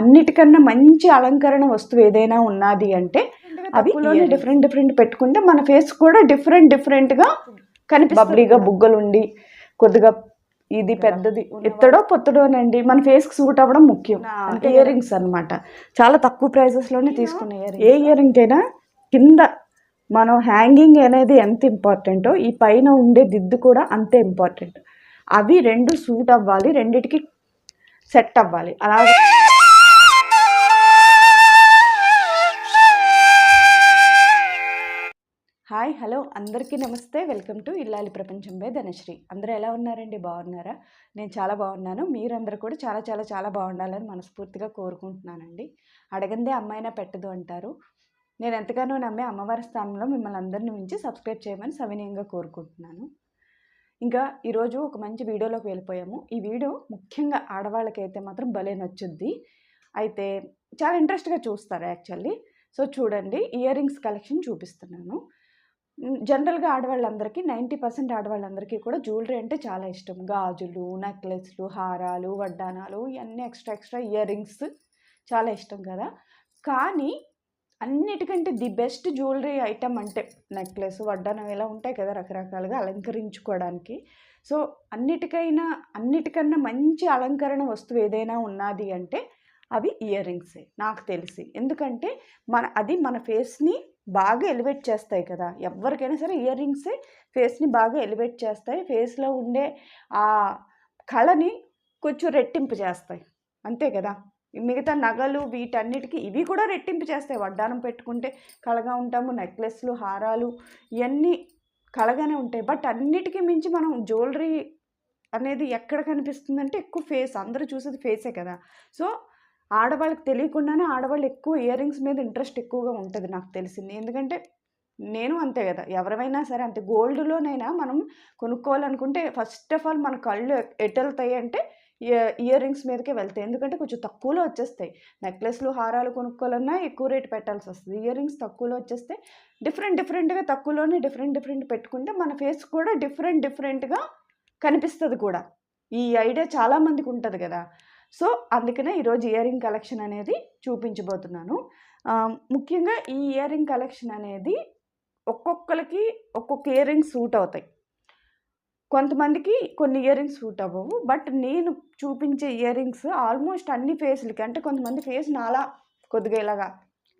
అన్నిటికన్నా మంచి అలంకరణ వస్తువు ఏదైనా ఉన్నది అంటే అవి డిఫరెంట్ డిఫరెంట్ పెట్టుకుంటే మన ఫేస్ కూడా డిఫరెంట్ డిఫరెంట్గా కనిపి బబ్లీగా బుగ్గలు ఉండి కొద్దిగా ఇది పెద్దది ఎత్తడో పొత్తడోనండి. మన ఫేస్కి సూట్ అవ్వడం ముఖ్యం. ఇయర్ రింగ్స్ అనమాట చాలా తక్కువ ప్రైజెస్లోనే తీసుకున్న ఇయర్ ఏ ఇయర్ రింగ్ అయినా కింద మనం హ్యాంగింగ్ అనేది ఎంత ఇంపార్టెంటో ఈ పైన ఉండే దిద్దు కూడా అంతే ఇంపార్టెంట్. అవి రెండు సూట్ అవ్వాలి రెండిటికి సెట్ అవ్వాలి. అలాగే హాయ్ హలో. అందరికీ నమస్తే. వెల్కమ్ టు ఇల్లాలి ప్రపంచం బై ధనశ్రీ. అందరూ ఎలా ఉన్నారండి? బాగున్నారా? నేను చాలా బాగున్నాను. మీరందరూ కూడా చాలా చాలా చాలా బాగుండాలని మనస్ఫూర్తిగా కోరుకుంటున్నానండి. అడగందే అమ్మాయినా పెట్టదు అంటారు. నేను ఎంతగానో నమ్మే అమ్మవారి స్థానంలో మిమ్మల్ని అందరిని మించి సబ్స్క్రైబ్ చేయమని సవినయంగా కోరుకుంటున్నాను. ఇంకా ఈరోజు ఒక మంచి వీడియోలోకి వెళ్ళిపోయాము. ఈ వీడియో ముఖ్యంగా ఆడవాళ్ళకైతే మాత్రం భలే నచ్చుద్ది. అయితే చాలా ఇంట్రెస్ట్గా చూస్తారు యాక్చువల్లీ. సో చూడండి. ఇయర్ రింగ్స్ కలెక్షన్ చూపిస్తున్నాను. జనరల్గా ఆడవాళ్ళందరికీ నైంటీ పర్సెంట్ ఆడవాళ్ళందరికీ కూడా జ్యువెలరీ అంటే చాలా ఇష్టం. గాజులు నెక్లెస్లు హారాలు వడ్డానాలు ఇవన్నీ ఎక్స్ట్రా ఎక్స్ట్రా ఇయర్ రింగ్స్ చాలా ఇష్టం కదా. కానీ అన్నిటికంటే ది బెస్ట్ జ్యువెలరీ ఐటమ్ అంటే నెక్లెస్ వడ్డానం ఇలా ఉంటాయి కదా రకరకాలుగా అలంకరించుకోవడానికి. సో అన్నిటికైనా అన్నిటికన్నా మంచి అలంకరణ వస్తువు ఏదైనా ఉన్నది అంటే అవి ఇయర్ రింగ్సే నాకు తెలిసి. ఎందుకంటే మన అది మన ఫేస్ని బాగా ఎలివేట్ చేస్తాయి కదా. ఎవరికైనా సరే ఇయర్ రింగ్సే ఫేస్ని బాగా ఎలివేట్ చేస్తాయి. ఫేస్లో ఉండే ఆ కళని కొంచెం రెట్టింపు చేస్తాయి. అంతే కదా. మిగతా నగలు వీటన్నిటికీ ఇవి కూడా రెట్టింపు చేస్తాయి. వడ్డానం పెట్టుకుంటే కళగా ఉంటాము. నెక్లెస్లు హారాలు ఇవన్నీ కళగానే ఉంటాయి. బట్ అన్నిటికీ మించి మనం జ్యువెలరీ అనేది ఎక్కడ కనిపిస్తుందంటే ఎక్కువ ఫేస్. అందరూ చూసేది ఫేసే కదా. సో ఆడవాళ్ళకి తెలియకుండానే ఆడవాళ్ళు ఎక్కువ ఇయర్ రింగ్స్ మీద ఇంట్రెస్ట్ ఎక్కువగా ఉంటుంది నాకు తెలిసింది. ఎందుకంటే నేను అంతే కదా ఎవరైనా సరే అంతే. గోల్డ్లోనైనా మనం కొనుక్కోవాలనుకుంటే ఫస్ట్ ఆఫ్ ఆల్ మన కళ్ళు ఎటు వెళ్తాయి అంటే ఇయర్ రింగ్స్ మీదకే వెళ్తాయి. ఎందుకంటే కొంచెం తక్కువలో వచ్చేస్తాయి. నెక్లెస్లు హారాలు కొనుక్కోవాలన్నా ఎక్కువ రేట్ పెట్టాల్సి వస్తుంది. ఇయర్ రింగ్స్ తక్కువలో వచ్చేస్తే డిఫరెంట్ డిఫరెంట్గా తక్కువలోనే డిఫరెంట్ డిఫరెంట్ పెట్టుకుంటే మన ఫేస్ కూడా డిఫరెంట్ డిఫరెంట్గా కనిపిస్తుంది కూడా. ఈ ఐడియా చాలామందికి ఉంటుంది కదా. సో అందుకనే ఈరోజు ఇయర్ రింగ్ కలెక్షన్ అనేది చూపించబోతున్నాను. ముఖ్యంగా ఈ ఇయర్ రింగ్ కలెక్షన్ అనేది ఒక్కొక్కరికి ఒక్కొక్క ఇయర్ రింగ్ సూట్ అవుతాయి. కొంతమందికి కొన్ని ఇయర్ రింగ్స్ సూట్ అవ్వవు బట్ నేను చూపించే ఇయర్ రింగ్స్ ఆల్మోస్ట్ అన్ని ఫేస్లకి అంటే కొంతమంది ఫేస్ నాలా కొద్దిగా ఇలాగా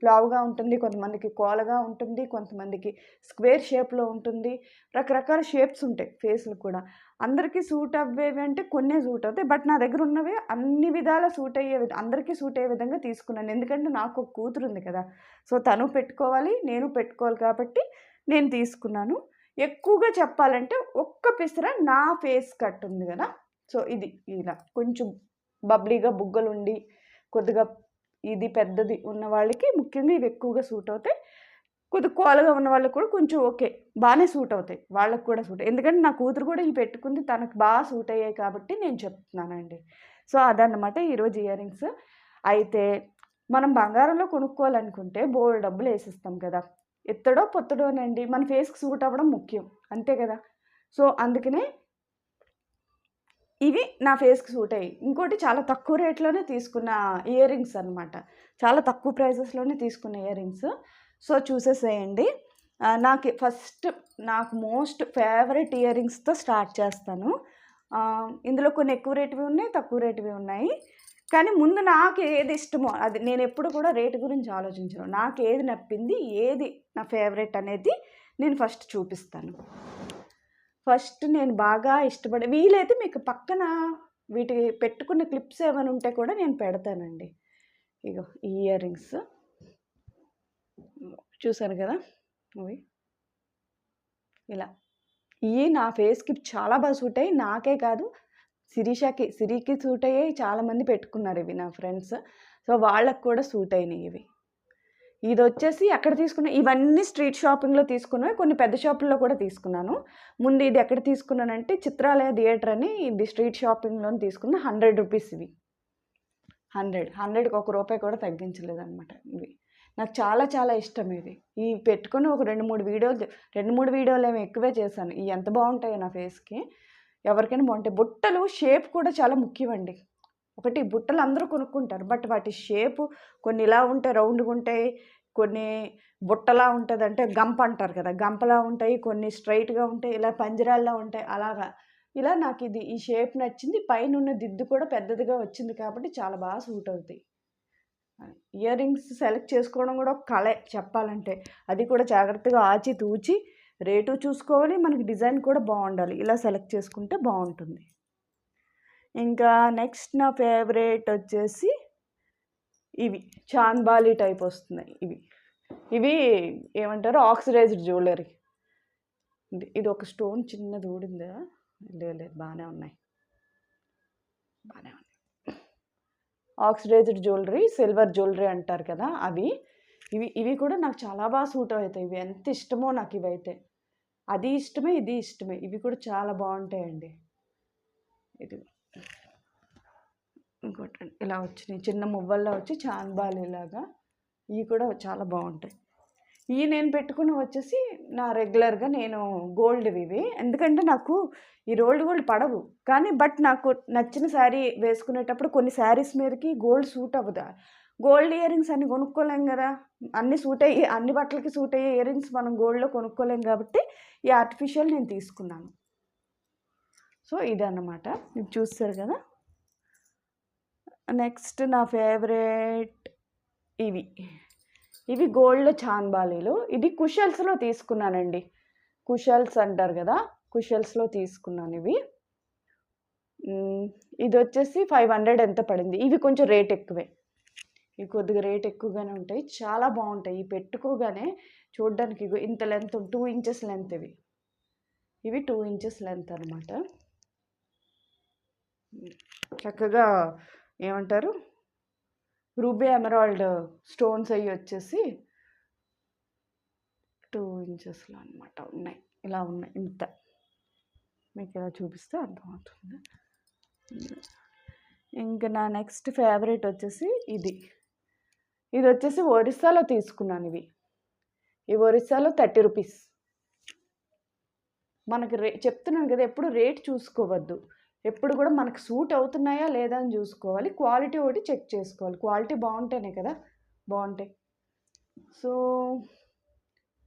లావుగా ఉంటుంది కొంతమందికి కోలగా ఉంటుంది కొంతమందికి స్క్వేర్ షేప్లో ఉంటుంది. రకరకాల షేప్స్ ఉంటాయి ఫేస్లు కూడా. అందరికీ సూట్ అవ్వేవి అంటే కొన్నే సూట్ అవుతాయి. బట్ నా దగ్గర ఉన్నవి అన్ని విధాల సూట్ అయ్యే అందరికీ సూట్ అయ్యే విధంగా తీసుకున్నాను. ఎందుకంటే నాకు ఒక కూతురు ఉంది కదా. సో తను పెట్టుకోవాలి నేను పెట్టుకోవాలి కాబట్టి నేను తీసుకున్నాను. ఎక్కువగా చెప్పాలంటే ఒక్క పిసర నా ఫేస్ కట్ ఉంది కదా. సో ఇది ఇలా కొంచెం బబ్లీగా బుగ్గలు ఉండి కొద్దిగా ఇది పెద్దది ఉన్న వాళ్ళకి ముఖ్యంగా ఇవి ఎక్కువగా సూట్ అవుతాయి. కొద్ది కోలగా ఉన్న వాళ్ళకి కూడా కొంచెం ఓకే బాగానే సూట్ అవుతాయి. వాళ్ళకి కూడా సూట్ ఎందుకంటే నా కూతురు కూడా ఇవి పెట్టుకుంది తనకు బాగా సూట్ అయ్యాయి కాబట్టి నేను చెప్తున్నానండి. సో అదన్నమాట ఈరోజు ఇయర్ రింగ్స్ అయితే మనం బంగారంలో కొనుక్కోవాలనుకుంటే బోల్డ్ డబ్బులు వేసిస్తాం కదా. ఎత్తడో పొత్తడోనండి. మన ఫేస్కి సూట్ అవ్వడం ముఖ్యం. అంతే కదా. సో అందుకనే ఇవి నా ఫేస్కి సూట్ అయ్యి ఇంకోటి చాలా తక్కువ రేట్లోనే తీసుకున్న ఇయర్ రింగ్స్ అనమాట చాలా తక్కువ ప్రైజెస్లోనే తీసుకున్న ఇయర్ రింగ్స్ సో చూసేసేయండి. నాకు ఫస్ట్ నాకు మోస్ట్ ఫేవరెట్ ఇయర్ రింగ్స్తో స్టార్ట్ చేస్తాను. ఇందులో కొన్ని ఎక్కువ రేటువి ఉన్నాయి తక్కువ రేటువి ఉన్నాయి. కానీ ముందు నాకు ఏది ఇష్టమో అది నేను ఎప్పుడు కూడా రేటు గురించి ఆలోచించను. నాకు ఏది నప్పింది ఏది నా ఫేవరెట్ అనేది నేను ఫస్ట్ చూపిస్తాను. ఫస్ట్ నేను బాగా ఇష్టపడే వీలైతే మీకు పక్కన వీటి పెట్టుకున్న క్లిప్స్ ఏమైనా ఉంటే కూడా నేను పెడతానండి. ఇగో ఇయర్ రింగ్స్. చూసారు కదా? అవి. ఇలా. ఇవి నా ఫేస్కి చాలా బాగా సూట్ అయ్యి నాకే కాదు శిరీషకి సిరికి సూట్ అయ్యాయి. చాలామంది పెట్టుకున్నారు ఇవి నా ఫ్రెండ్స్. సో వాళ్ళకు కూడా సూట్ అయినాయి ఇవి. ఇది వచ్చేసి ఎక్కడ తీసుకున్నా ఇవన్నీ స్ట్రీట్ షాపింగ్లో తీసుకున్నాయి కొన్ని పెద్ద షాపుల్లో కూడా తీసుకున్నాను. ముందు ఇది ఎక్కడ తీసుకున్నానంటే చిత్రాలయ థియేటర్ అని ఇది స్ట్రీట్ షాపింగ్లో తీసుకున్న హండ్రెడ్ రూపీస్ ఇవి. హండ్రెడ్ హండ్రెడ్కి ఒక రూపాయి కూడా తగ్గించలేదన్నమాట ఇవి. నాకు చాలా చాలా ఇష్టం ఇది ఈ పెట్టుకుని ఒక రెండు మూడు వీడియోలు రెండు మూడు వీడియోలు ఏమి ఎక్కువే చేశాను. ఇవి ఎంత బాగుంటాయో నా ఫేస్కి. ఎవరికైనా బాగుంటాయి. బుట్టలు షేప్ కూడా చాలా ముఖ్యమండి. ఒకటి బుట్టలు అందరూ కొనుక్కుంటారు. బట్ వాటి షేపు కొన్ని ఇలా ఉంటాయి రౌండ్గా ఉంటాయి కొన్ని బుట్టలా ఉంటుంది అంటే గంప అంటారు కదా. గంపలా ఉంటాయి కొన్ని స్ట్రైట్గా ఉంటాయి ఇలా పంజరాల్లా ఉంటాయి. అలాగా. ఇలా నాకు ఇది ఈ షేప్ నచ్చింది. పైన ఉన్న దిద్దు కూడా పెద్దదిగా వచ్చింది కాబట్టి చాలా బాగా సూట్ అవుతాయి ఇయర్ రింగ్స్ సెలెక్ట్ చేసుకోవడం కూడా ఒక కళే చెప్పాలంటే. అది కూడా జాగ్రత్తగా ఆచి తూచి రేటు చూసుకోవాలి. మనకి డిజైన్ కూడా బాగుండాలి. ఇలా సెలెక్ట్ చేసుకుంటే బాగుంటుంది. ఇంకా నెక్స్ట్ నా ఫేవరెట్ వచ్చేసి ఇవి చాంద్బాలి టైప్ వస్తున్నాయి ఇవి. ఇవి ఏమంటారు? ఆక్సిడైజ్డ్ జ్యువెలరీ ఇది ఇది ఒక స్టోన్ చిన్నది ఊడిందా? లేదు లేదు బాగానే ఉన్నాయి. బాగానే ఉన్నాయి. ఆక్సిడైజ్డ్ జ్యువెలరీ సిల్వర్ జ్యువెలరీ అంటారు కదా అవి. ఇవి ఇవి కూడా నాకు చాలా బాగా సూట్ అవుతాయి. ఇవి ఎంత ఇష్టమో నాకు ఇవి అయితే అది ఇష్టమే ఇది ఇష్టమే. ఇవి కూడా చాలా బాగుంటాయండి. ఇది ఇంకోటి ఇలా వచ్చినాయి. చిన్న మువ్వల్లో వచ్చి చాన్బాలి లాగా ఇవి కూడా చాలా బాగుంటాయి. ఇవి నేను పెట్టుకున్న వచ్చేసి నా రెగ్యులర్గా నేను గోల్డ్ ఇవి. ఎందుకంటే నాకు ఈ రోల్డ్ గోల్డ్ పడవు. కానీ బట్ నాకు నచ్చిన శారీ వేసుకునేటప్పుడు కొన్ని శారీస్ మీదకి గోల్డ్ సూట్ అవ్వదు. గోల్డ్ ఇయర్ రింగ్స్ అన్ని కొనుక్కోలేం కదా. అన్ని సూట్ అయ్యి అన్ని బట్టలకి సూట్ అయ్యే ఇయర్ రింగ్స్ మనం గోల్డ్లో కొనుక్కోలేం కాబట్టి ఈ ఆర్టిఫిషియల్ నేను తీసుకున్నాను. సో ఇదన్నమాట. ఇది చూస్తారు కదా. నెక్స్ట్ నా ఫేవరెట్ ఇవి. ఇవి గోల్డ్ చాన్బాలీలు ఇది కుషల్స్లో తీసుకున్నానండి. కుషల్స్ అంటారు కదా. కుషల్స్లో తీసుకున్నాను ఇవి. ఇది వచ్చేసి ఫైవ్ హండ్రెడ్ ఎంత పడింది? ఇవి కొంచెం రేట్ ఎక్కువే. ఇవి కొద్దిగా రేట్ ఎక్కువగానే ఉంటాయి. చాలా బాగుంటాయి. ఇవి పెట్టుకోగానే చూడడానికి ఇంత లెంత్ టూ ఇంచెస్ లెంత్ ఇవి. ఇవి టూ ఇంచెస్ లెంత్ అనమాట చక్కగా ఏమంటారు? రూబీ ఎమరాల్డ్ స్టోన్స్ అవి వచ్చేసి టూ ఇంచెస్లో అనమాట ఉన్నాయి. ఇలా ఉన్నాయి ఇంత. మీకు ఇలా చూపిస్తే అర్థమవుతుంది. ఇంకా నా నెక్స్ట్ ఫేవరెట్ వచ్చేసి ఇది. ఇది వచ్చేసి ఒరిస్సాలో తీసుకున్నాను ఇవి. ఈ ఒరిస్సాలో థర్టీ రూపీస్. మనకి రే చెప్తున్నాను కదా ఎప్పుడు రేట్ చూసుకోవద్దు. ఎప్పుడు కూడా మనకు సూట్ అవుతున్నాయా లేదా అని చూసుకోవాలి. క్వాలిటీ ఒకటి చెక్ చేసుకోవాలి. క్వాలిటీ బాగుంటేనే కదా బాగుంటాయి. సో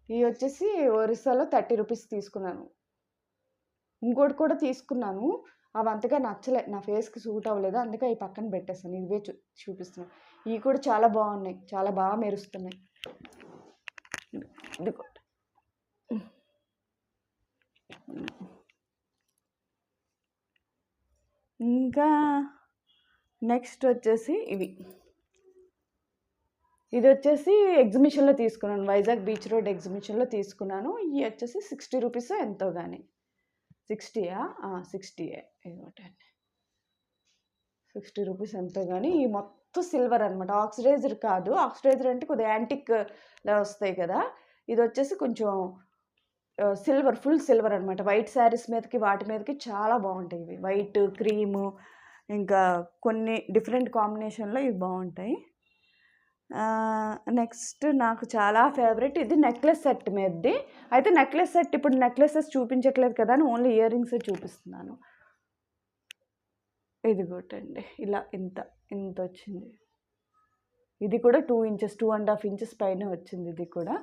ఇవి వచ్చేసి ఒరిస్సాలో థర్టీ రూపీస్ తీసుకున్నాను. ఇంకోటి కూడా తీసుకున్నాను. అవి అంతగా నచ్చలే. నా ఫేస్కి సూట్ అవ్వలేదు. అందుకే ఈ పక్కన పెట్టేస్తాను ఇవే చూ చూపిస్తున్నాను ఇవి కూడా చాలా బాగున్నాయి. చాలా బాగా మెరుస్తున్నాయి. ఇది కూడా ఇంకా నెక్స్ట్ వచ్చేసి ఇవి. ఇది వచ్చేసి ఎగ్జిబిషన్లో తీసుకున్నాను. వైజాగ్ బీచ్ రోడ్ ఎగ్జిబిషన్లో తీసుకున్నాను. ఇవి వచ్చేసి సిక్స్టీ రూపీస్ ఎంతో కానీ సిక్స్టీయా? సిక్స్టీయే. ఇదొకటండి సిక్స్టీ రూపీస్ ఎంతో కానీ ఈ మొత్తం సిల్వర్ అనమాట ఆక్సిడైజర్ కాదు. ఆక్సిడైజర్ అంటే కొద్దిగా యాంటిక్లా వస్తాయి కదా. ఇది వచ్చేసి కొంచెం సిల్వర్ ఫుల్ సిల్వర్ అనమాట వైట్ శారీస్ మీదకి వాటి మీదకి చాలా బాగుంటాయి ఇవి. వైట్ క్రీము ఇంకా కొన్ని డిఫరెంట్ కాంబినేషన్లో ఇవి బాగుంటాయి. నెక్స్ట్ నాకు చాలా ఫేవరెట్ ఇది నెక్లెస్ సెట్ మీదది. అయితే నెక్లెస్ సెట్ ఇప్పుడు నెక్లెసెస్ చూపించట్లేదు కదా అని ఓన్లీ ఇయర్ రింగ్సే చూపిస్తున్నాను. ఇది అండి ఇలా ఇంత ఇంత వచ్చింది. ఇది కూడా two inches two and half inches పైన వచ్చింది ఇది కూడా.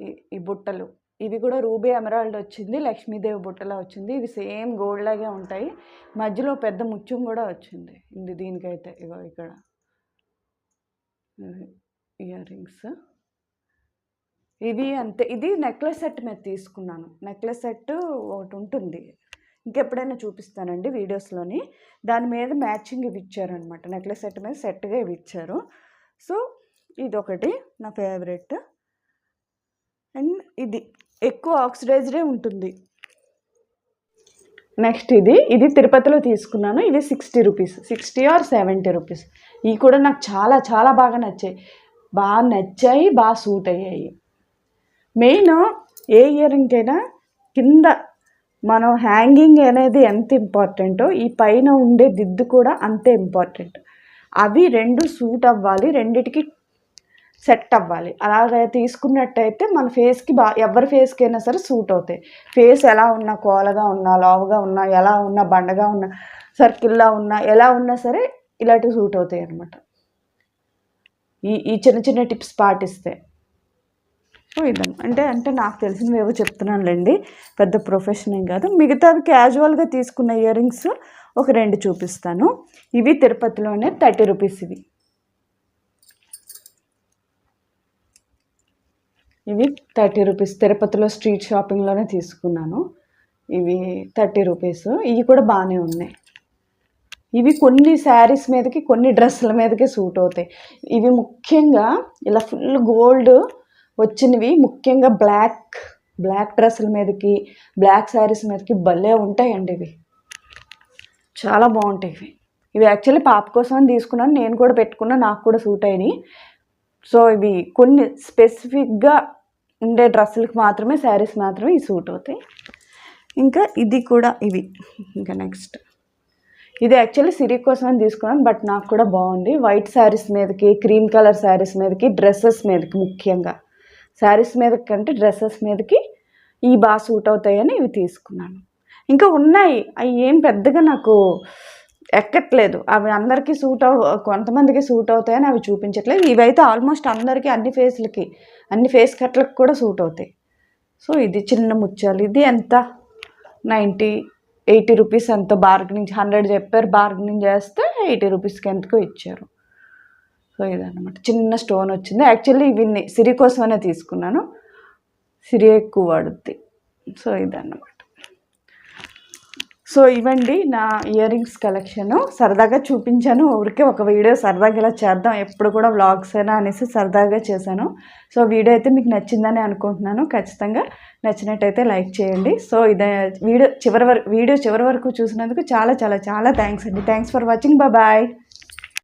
ఈ- ఈ బుట్టలు. ఇవి కూడా రూబీ ఎమరాల్డ్ వచ్చింది లక్ష్మీదేవి బుట్టలా వచ్చింది. ఇవి సేమ్ గోల్డ్ లాగే ఉంటాయి. మధ్యలో పెద్ద ముత్యం కూడా వచ్చింది. ఇది దీనికైతే ఇగో ఇక్కడ. ఇయర్ రింగ్స్ ఇవి అంతే. ఇది నెక్లెస్ సెట్ మీద తీసుకున్నాను. నెక్లెస్ సెట్ ఒకటి ఉంటుంది. ఇంకెప్పుడైనా చూపిస్తానండి వీడియోస్లోని. దాని మీద మ్యాచింగ్ ఇవి ఇచ్చారనమాట నెక్లెస్ సెట్ మీద సెట్గా ఇవి ఇచ్చారు. సో ఇది ఒకటి నా ఫేవరెట్. అండ్ ఇది ఎక్కువ ఆక్సిడైజ్డే ఉంటుంది. నెక్స్ట్ ఇది ఇది తిరుపతిలో తీసుకున్నాను. ఇది sixty rupees sixty or seventy rupees. ఇవి కూడా నాకు చాలా చాలా బాగా నచ్చాయి. బాగా నచ్చాయి బాగా సూట్ అయ్యాయి. మెయిన్ ఏ ఇయరింగ్కైనా కింద మనం హ్యాంగింగ్ అనేది ఎంత ఇంపార్టెంటో ఈ పైన ఉండే దిద్దు కూడా అంతే ఇంపార్టెంట్. అవి రెండు సూట్ అవ్వాలి రెండిటికి సెట్ అవ్వాలి. అలాగే తీసుకున్నట్టయితే మన ఫేస్కి బా ఎవరి ఫేస్కి అయినా సరే సూట్ అవుతాయి. ఫేస్ ఎలా ఉన్నా కోలగా ఉన్నా లావుగా ఉన్నా ఎలా ఉన్నా బండగా ఉన్నా సర్కిల్లా ఉన్నా ఎలా ఉన్నా సరే ఇలాంటివి సూట్ అవుతాయి అనమాట ఈ ఈ చిన్న చిన్న టిప్స్ పాటిస్తే. సో అంటే అంటే నాకు తెలిసినవి ఏవో చెప్తున్నానులేండి. పెద్ద ప్రొఫెషన్ ఏం కాదు. మిగతావి క్యాజువల్గా తీసుకున్న ఇయర్ రింగ్స్ ఒక రెండు చూపిస్తాను. ఇవి తిరుపతిలోనే థర్టీ రూపీస్ ఇవి. ఇవి థర్టీ రూపీస్. తిరుపతిలో స్ట్రీట్ షాపింగ్లోనే తీసుకున్నాను. ఇవి థర్టీ రూపీస్. ఇవి కూడా బాగానే ఉన్నాయి. ఇవి కొన్ని శారీస్ మీదకి కొన్ని డ్రెస్సుల మీదకి సూట్ అవుతాయి. ఇవి ముఖ్యంగా ఇలా ఫుల్ గోల్డ్ వచ్చినవి ముఖ్యంగా బ్లాక్ బ్లాక్ డ్రెస్సుల మీదకి బ్లాక్ శారీస్ మీదకి భలే ఉంటాయండి ఇవి. చాలా బాగుంటాయి ఇవి. ఇవి యాక్చువల్లీ పాప కోసం అని తీసుకున్నాను. నేను కూడా పెట్టుకున్నా నాకు కూడా సూట్ అయినాయి. సో ఇవి కొన్ని స్పెసిఫిక్గా ఉండే డ్రెస్సులకు మాత్రమే శారీస్ మాత్రమే ఈ సూట్ అవుతాయి. ఇంకా ఇది కూడా ఇవి. ఇంకా నెక్స్ట్. ఇది యాక్చువల్లీ సిరి కోసం అని తీసుకున్నాను బట్ నాకు కూడా బాగుంది. వైట్ శారీస్ మీదకి క్రీమ్ కలర్ శారీస్ మీదకి డ్రెస్సెస్ మీదకి ముఖ్యంగా. శారీస్ మీద కంటే డ్రెస్సెస్ మీదకి ఈ బాగా సూట్ అవుతాయని ఇవి తీసుకున్నాను. ఇంకా ఉన్నాయి. అవి ఏం పెద్దగా నాకు ఎక్కట్లేదు. అవి అందరికీ సూట్ అవు కొంతమందికి సూట్ అవుతాయని అవి చూపించట్లేదు. ఇవైతే ఆల్మోస్ట్ అందరికీ అన్ని ఫేస్లకి అన్ని ఫేస్ కట్లకు కూడా సూట్ అవుతాయి. సో ఇది చిన్న ముత్యాలు. ఇది ఎంత? నైంటీ ఎయిటీ రూపీస్ ఎంత బార్గెనింగ్ హండ్రెడ్ చెప్పారు. బార్గెనింగ్ చేస్తే ఎయిటీ రూపీస్కి ఎంతకో ఇచ్చారు. సో ఇదన్నమాట. చిన్న స్టోన్ వచ్చింది. యాక్చువల్లీ ఇవి సిరి కోసమనే తీసుకున్నాను. సిరి ఎక్కువ వాడుద్ది. సో ఇదన్నమాట. సో ఇవండి నా ఇయర్ రింగ్స్ కలెక్షన్. సరదాగా చూపించాను. ఊరికే ఒక వీడియో సరదాగా ఇలా చేద్దాం. ఎప్పుడు కూడా వ్లాగ్స్ అయినా అనేసి సరదాగా చేశాను. సో వీడియో అయితే మీకు నచ్చిందని అనుకుంటున్నాను. ఖచ్చితంగా నచ్చినట్టయితే లైక్ చేయండి. సో ఇదే వీడియో చివరి వరకు వీడియో చివరి వరకు చూసినందుకు చాలా చాలా చాలా థ్యాంక్స్ అండి. Thanks for watching. బాయ్.